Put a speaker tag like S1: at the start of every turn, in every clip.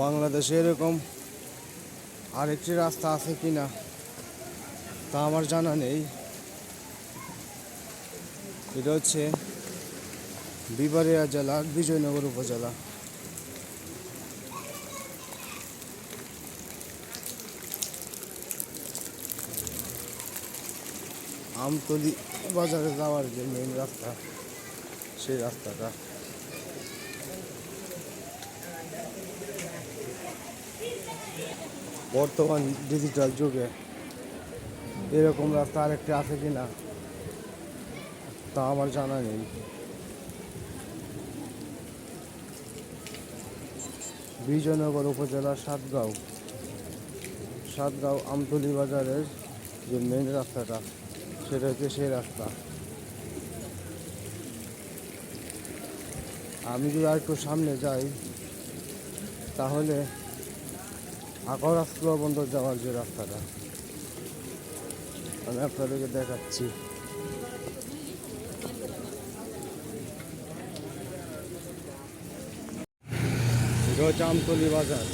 S1: বাংলাদেশে এরকম আরেকটি রাস্তা আছে কি না তা আমার জানা নেই। এটা হচ্ছে বিবারিয়া জেলার বিজয়নগর উপজেলা। আমতলি বাজারে যাওয়ার যে মেন রাস্তা, সেই রাস্তাটা। বর্তমান ডিজিটাল যুগে, এরকম রাস্তা আরেকটা আছে কি না, তা আমার জানা নেই। বিজয়নগর উপজেলার সাতগাঁও সাতগাঁও আমতলি বাজারের যে মেন রাস্তাটা, সেটা হচ্ছে সেই রাস্তা। আমি যদি আর একটু সামনে যাই, তাহলে আকরাস্ত্র বন্দর যাওয়ার যে রাস্তাটা। আমি আপনাদেরকে দেখাচ্ছি। এটা বাজার।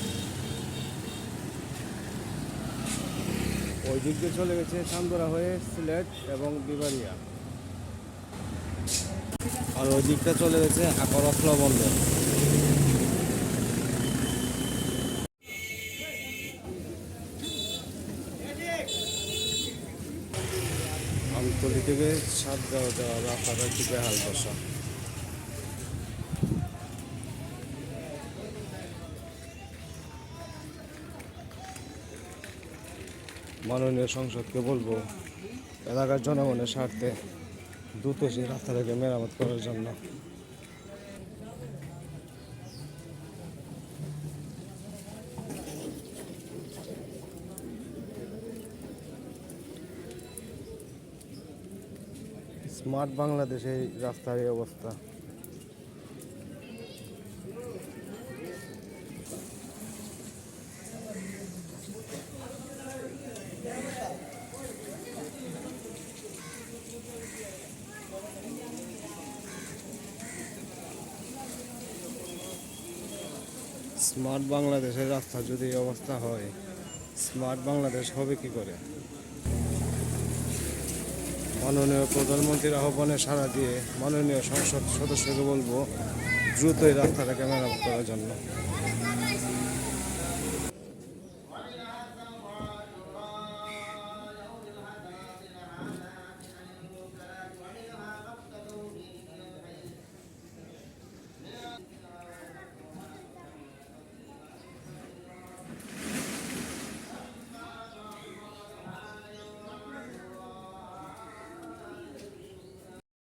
S1: ওই দিক দিয়ে চলে গেছে চান্দরা হয়ে সিলেট এবং বিবারিয়া আর ওই দিকটা চলে গেছে আকরাস্ত্র বন্দর। আমতলি থেকে সাতগাঁও যাওয়ার রাস্তাটা একটু বেহাল দশা। মাননীয় সংসদকে বলব, এলাকার জনগণের স্বার্থে দ্রুত সেই রাস্তাটাকে মেরামত করার জন্য স্মার্ট বাংলাদেশে রাস্তার এই অবস্থা। স্মার্ট বাংলাদেশের রাস্তা যদি অবস্থা হয়, স্মার্ট বাংলাদেশ হবে কি করে? মাননীয় প্রধানমন্ত্রীর আহ্বানে সাড়া দিয়ে মাননীয় সংসদ সদস্যকে বলব দ্রুতই রাস্তাটাকে মেরামত করার জন্য।